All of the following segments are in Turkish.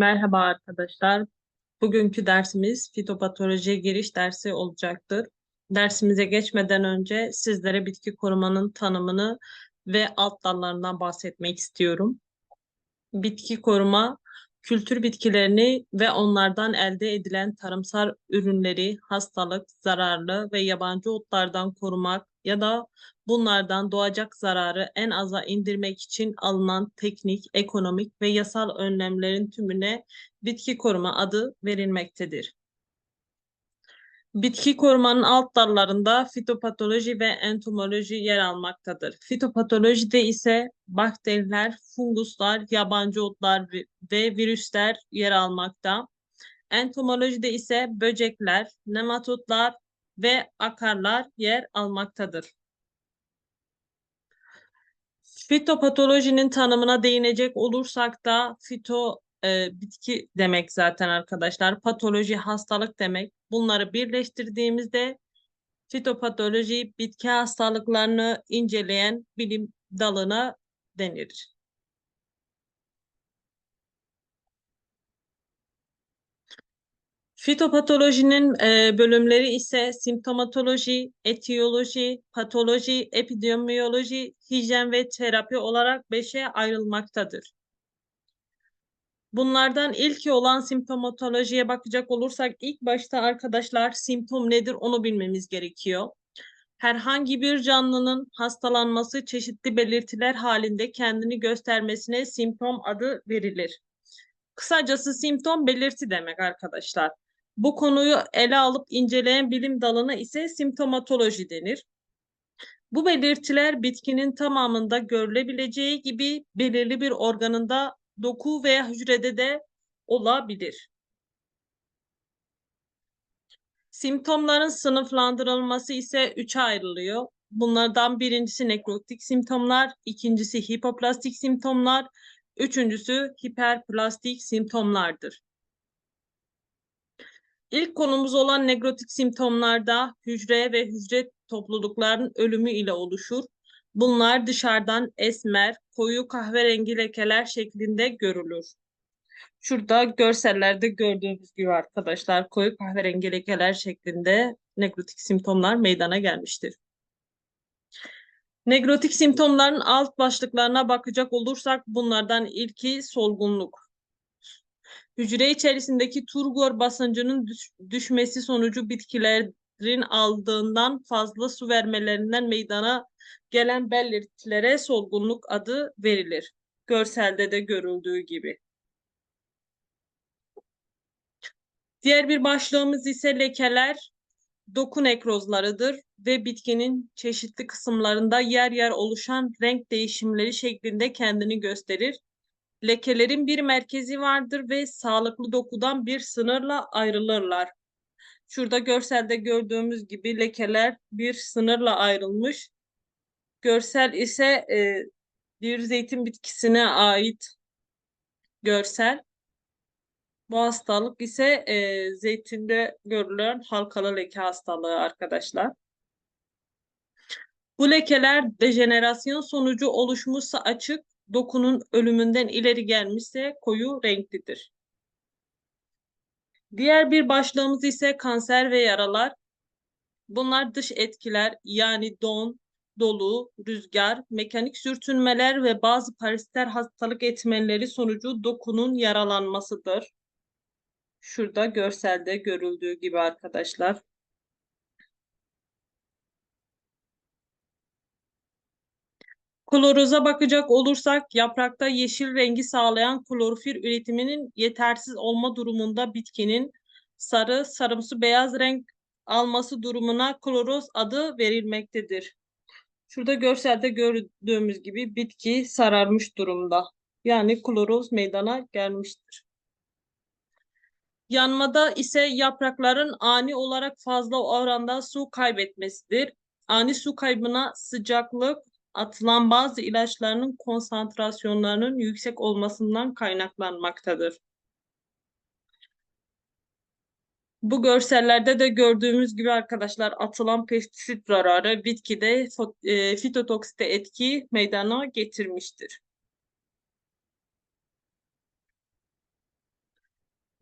Merhaba arkadaşlar. Bugünkü dersimiz fitopatolojiye giriş dersi olacaktır. Dersimize geçmeden önce sizlere bitki korumanın tanımını ve alt dallarından bahsetmek istiyorum. Bitki koruma, kültür bitkilerini ve onlardan elde edilen tarımsal ürünleri hastalık, zararlı ve yabancı otlardan korumak ya da bunlardan doğacak zararı en aza indirmek için alınan teknik, ekonomik ve yasal önlemlerin tümüne bitki koruma adı verilmektedir. Bitki korumanın alt dallarında fitopatoloji ve entomoloji yer almaktadır. Fitopatolojide ise bakteriler, funguslar, yabancı otlar ve virüsler yer almakta. Entomolojide ise böcekler, nematodlar ve akarlar yer almaktadır. Fitopatolojinin tanımına değinecek olursak da fito e, bitki demek zaten arkadaşlar. Patoloji hastalık demek. Bunları birleştirdiğimizde fitopatoloji bitki hastalıklarını inceleyen bilim dalına denir. Fitopatolojinin e, bölümleri ise simptomatoloji, etiyoloji, patoloji, epidemiyoloji, hijyen ve terapi olarak beşe ayrılmaktadır. Bunlardan ilki olan simptomatolojiye bakacak olursak ilk başta arkadaşlar simptom nedir onu bilmemiz gerekiyor. Herhangi bir canlının hastalanması çeşitli belirtiler halinde kendini göstermesine simptom adı verilir. Kısacası simptom belirti demek arkadaşlar. Bu konuyu ele alıp inceleyen bilim dalına ise simptomatoloji denir. Bu belirtiler bitkinin tamamında görülebileceği gibi belirli bir organında doku veya hücrede de olabilir. Simptomların sınıflandırılması ise üçe ayrılıyor. Bunlardan birincisi nekrotik simptomlar, ikincisi hipoplastik simptomlar, üçüncüsü hiperplastik simptomlardır. İlk konumuz olan nekrotik simptomlarda hücre ve hücre toplulukların ölümü ile oluşur. Bunlar dışarıdan esmer, koyu kahverengi lekeler şeklinde görülür. Şurada görsellerde gördüğümüz gibi arkadaşlar koyu kahverengi lekeler şeklinde nekrotik simptomlar meydana gelmiştir. Nekrotik simptomların alt başlıklarına bakacak olursak bunlardan ilki solgunluk. Hücre içerisindeki turgor basıncının düş düşmesi sonucu bitkilerin aldığından fazla su vermelerinden meydana gelen belirtilere solgunluk adı verilir. Görselde de görüldüğü gibi. Diğer bir başlığımız ise lekeler doku nekrozlarıdır ve bitkinin çeşitli kısımlarında yer yer oluşan renk değişimleri şeklinde kendini gösterir. Lekelerin bir merkezi vardır ve sağlıklı dokudan bir sınırla ayrılırlar. Şurada görselde gördüğümüz gibi lekeler bir sınırla ayrılmış. Görsel ise e, bir zeytin bitkisine ait görsel. Bu hastalık ise e, zeytinde görülen halkalı leke hastalığı arkadaşlar. Bu lekeler dejenerasyon sonucu oluşmuşsa açık, dokunun ölümünden ileri gelmişse koyu renklidir. Diğer bir başlığımız ise kanser ve yaralar. Bunlar dış etkiler yani don, dolu, rüzgar, mekanik sürtünmeler ve bazı paraziter hastalık etmenleri sonucu dokunun yaralanmasıdır. Şurada görselde görüldüğü gibi arkadaşlar. Kloroza bakacak olursak yaprakta yeşil rengi sağlayan klorofil üretiminin yetersiz olma durumunda bitkinin sarı, sarımsı beyaz renk alması durumuna kloroz adı verilmektedir. Şurada görselde gördüğümüz gibi bitki sararmış durumda. Yani kloroz meydana gelmiştir. Yanmada ise yaprakların ani olarak fazla oranda su kaybetmesidir. Ani su kaybına sıcaklık, atılan bazı ilaçlarının konsantrasyonlarının yüksek olmasından kaynaklanmaktadır. Bu görsellerde de gördüğümüz gibi arkadaşlar atılan pestisit zararı bitkide e, fitotoksite etki meydana getirmiştir.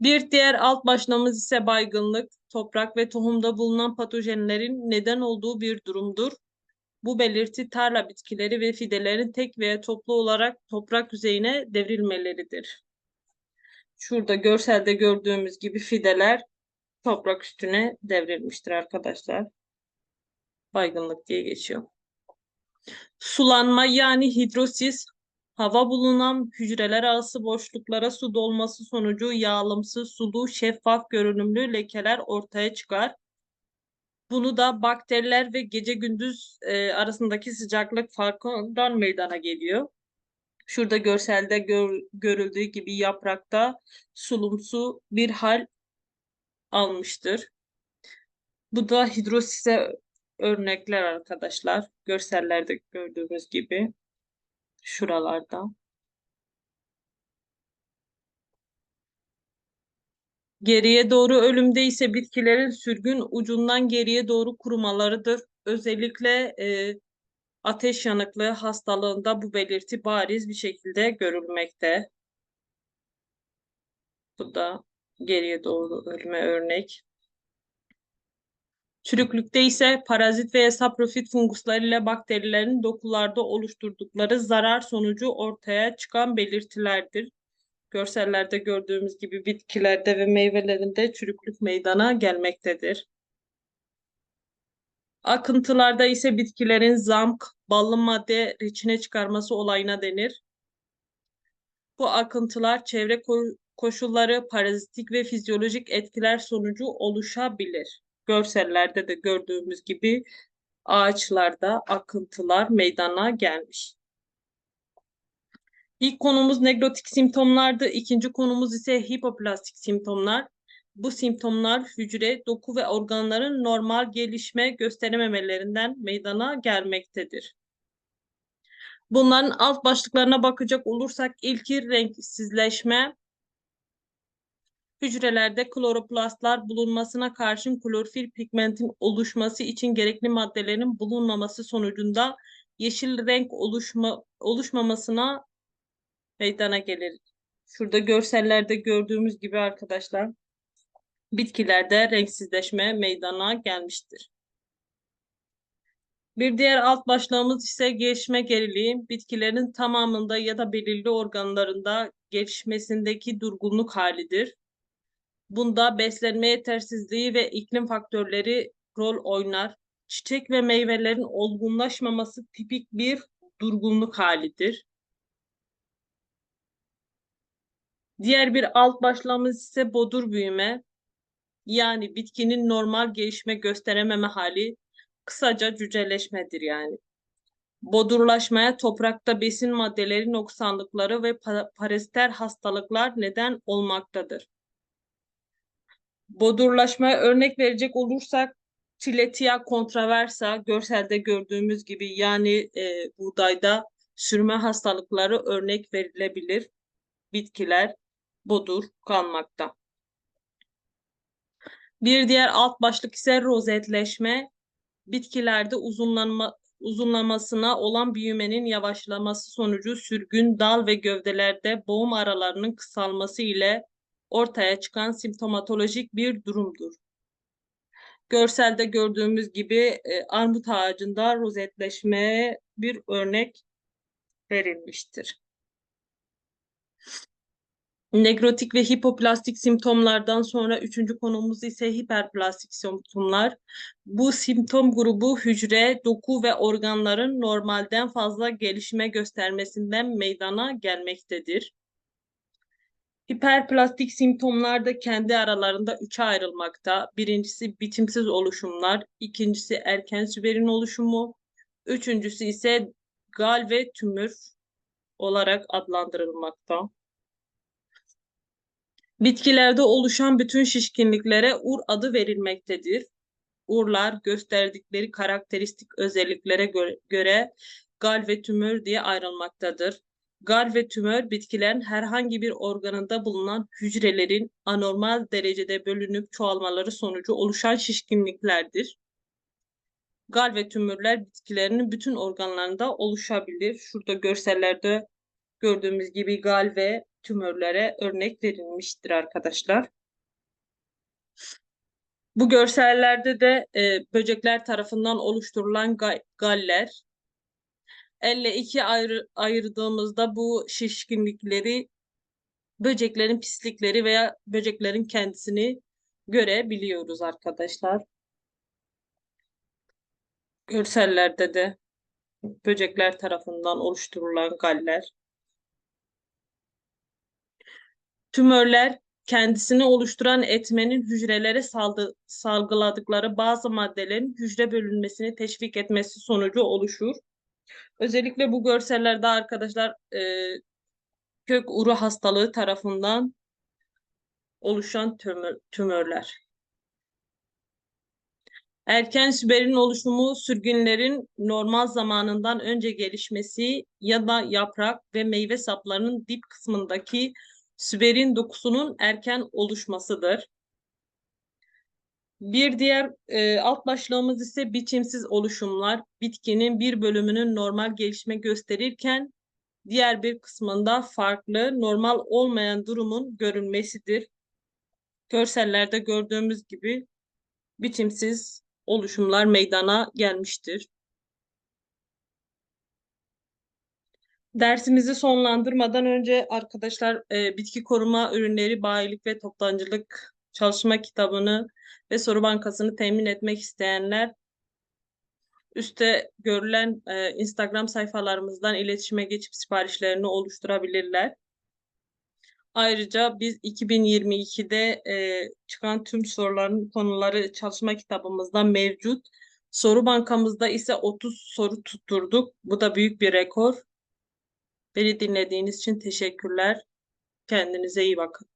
Bir diğer alt başlığımız ise baygınlık, toprak ve tohumda bulunan patojenlerin neden olduğu bir durumdur. Bu belirti tarla bitkileri ve fidelerin tek veya toplu olarak toprak yüzeyine devrilmeleridir. Şurada görselde gördüğümüz gibi fideler toprak üstüne devrilmiştir arkadaşlar. Baygınlık diye geçiyor. Sulanma yani hidrosis, hava bulunan hücreler arası boşluklara su dolması sonucu yağlımsı, sulu, şeffaf görünümlü lekeler ortaya çıkar. Bunu da bakteriler ve gece gündüz e, arasındaki sıcaklık farkından meydana geliyor. Şurada görselde gör, görüldüğü gibi yaprakta sulumsu bir hal almıştır. Bu da hidrosise örnekler arkadaşlar. Görsellerde gördüğümüz gibi şuralarda. Geriye doğru ölümde ise bitkilerin sürgün ucundan geriye doğru kurumalarıdır. Özellikle e, ateş yanıklığı hastalığında bu belirti bariz bir şekilde görülmekte. Bu da geriye doğru ölüme örnek. Çürüklükte ise parazit veya saprofit fungusları ile bakterilerin dokularda oluşturdukları zarar sonucu ortaya çıkan belirtilerdir. Görsellerde gördüğümüz gibi bitkilerde ve meyvelerinde çürüklük meydana gelmektedir. Akıntılarda ise bitkilerin zamk, ballı madde reçine çıkarması olayına denir. Bu akıntılar çevre koşulları, parazitik ve fizyolojik etkiler sonucu oluşabilir. Görsellerde de gördüğümüz gibi ağaçlarda akıntılar meydana gelmiş. İlk konumuz nekrotik simptomlardı. İkinci konumuz ise hipoplastik simptomlar. Bu simptomlar hücre, doku ve organların normal gelişme gösterememelerinden meydana gelmektedir. Bunların alt başlıklarına bakacak olursak ilki renksizleşme, hücrelerde kloroplastlar bulunmasına karşın klorofil pigmentin oluşması için gerekli maddelerin bulunmaması sonucunda yeşil renk oluşma, oluşmamasına meydana gelir. Şurada görsellerde gördüğümüz gibi arkadaşlar bitkilerde renksizleşme meydana gelmiştir. Bir diğer alt başlığımız ise gelişme geriliği, bitkilerin tamamında ya da belirli organlarında gelişmesindeki durgunluk halidir. Bunda beslenme yetersizliği ve iklim faktörleri rol oynar. Çiçek ve meyvelerin olgunlaşmaması tipik bir durgunluk halidir. Diğer bir alt başlığımız ise bodur büyüme. Yani bitkinin normal gelişme gösterememe hali kısaca cüceleşmedir yani. Bodurlaşmaya toprakta besin maddeleri noksanlıkları ve paraziter hastalıklar neden olmaktadır. Bodurlaşmaya örnek verecek olursak Tiletia controversa görselde gördüğümüz gibi yani e, buğdayda sürme hastalıkları örnek verilebilir. Bitkiler bodur kalmakta. Bir diğer alt başlık ise rozetleşme. Bitkilerde uzunlanma, uzunlamasına olan büyümenin yavaşlaması sonucu sürgün dal ve gövdelerde boğum aralarının kısalması ile ortaya çıkan simptomatolojik bir durumdur. Görselde gördüğümüz gibi e, armut ağacında rozetleşmeye bir örnek verilmiştir. Nekrotik ve hipoplastik simptomlardan sonra üçüncü konumuz ise hiperplastik simptomlar. Bu simptom grubu hücre, doku ve organların normalden fazla gelişme göstermesinden meydana gelmektedir. Hiperplastik simptomlar da kendi aralarında üçe ayrılmakta. Birincisi bitimsiz oluşumlar, ikincisi erken süberin oluşumu, üçüncüsü ise gal ve tümör olarak adlandırılmakta. Bitkilerde oluşan bütün şişkinliklere ur adı verilmektedir. Urlar gösterdikleri karakteristik özelliklere göre, göre gal ve tümör diye ayrılmaktadır. Gal ve tümör bitkilerin herhangi bir organında bulunan hücrelerin anormal derecede bölünüp çoğalmaları sonucu oluşan şişkinliklerdir. Gal ve tümörler bitkilerinin bütün organlarında oluşabilir. Şurada görsellerde gördüğümüz gibi gal ve tümörlere örnek verilmiştir arkadaşlar. Bu görsellerde de e, böcekler tarafından oluşturulan ga- galler. Elle iki ayrı, ayırdığımızda bu şişkinlikleri böceklerin pislikleri veya böceklerin kendisini görebiliyoruz arkadaşlar. Görsellerde de böcekler tarafından oluşturulan galler. Tümörler kendisini oluşturan etmenin hücrelere saldı, salgıladıkları bazı maddelerin hücre bölünmesini teşvik etmesi sonucu oluşur. Özellikle bu görsellerde arkadaşlar e, kök uru hastalığı tarafından oluşan tümör, tümörler. Erken süberin oluşumu sürgünlerin normal zamanından önce gelişmesi ya da yaprak ve meyve saplarının dip kısmındaki süberin dokusunun erken oluşmasıdır. Bir diğer e, alt başlığımız ise biçimsiz oluşumlar. Bitkinin bir bölümünün normal gelişme gösterirken diğer bir kısmında farklı, normal olmayan durumun görünmesidir. Görsellerde gördüğümüz gibi biçimsiz oluşumlar meydana gelmiştir. Dersimizi sonlandırmadan önce arkadaşlar e, bitki koruma ürünleri bayilik ve toptancılık çalışma kitabını ve soru bankasını temin etmek isteyenler üstte görülen e, Instagram sayfalarımızdan iletişime geçip siparişlerini oluşturabilirler. Ayrıca biz 2022'de e, çıkan tüm soruların konuları çalışma kitabımızda mevcut. Soru bankamızda ise 30 soru tutturduk. Bu da büyük bir rekor. Beni dinlediğiniz için teşekkürler. Kendinize iyi bakın.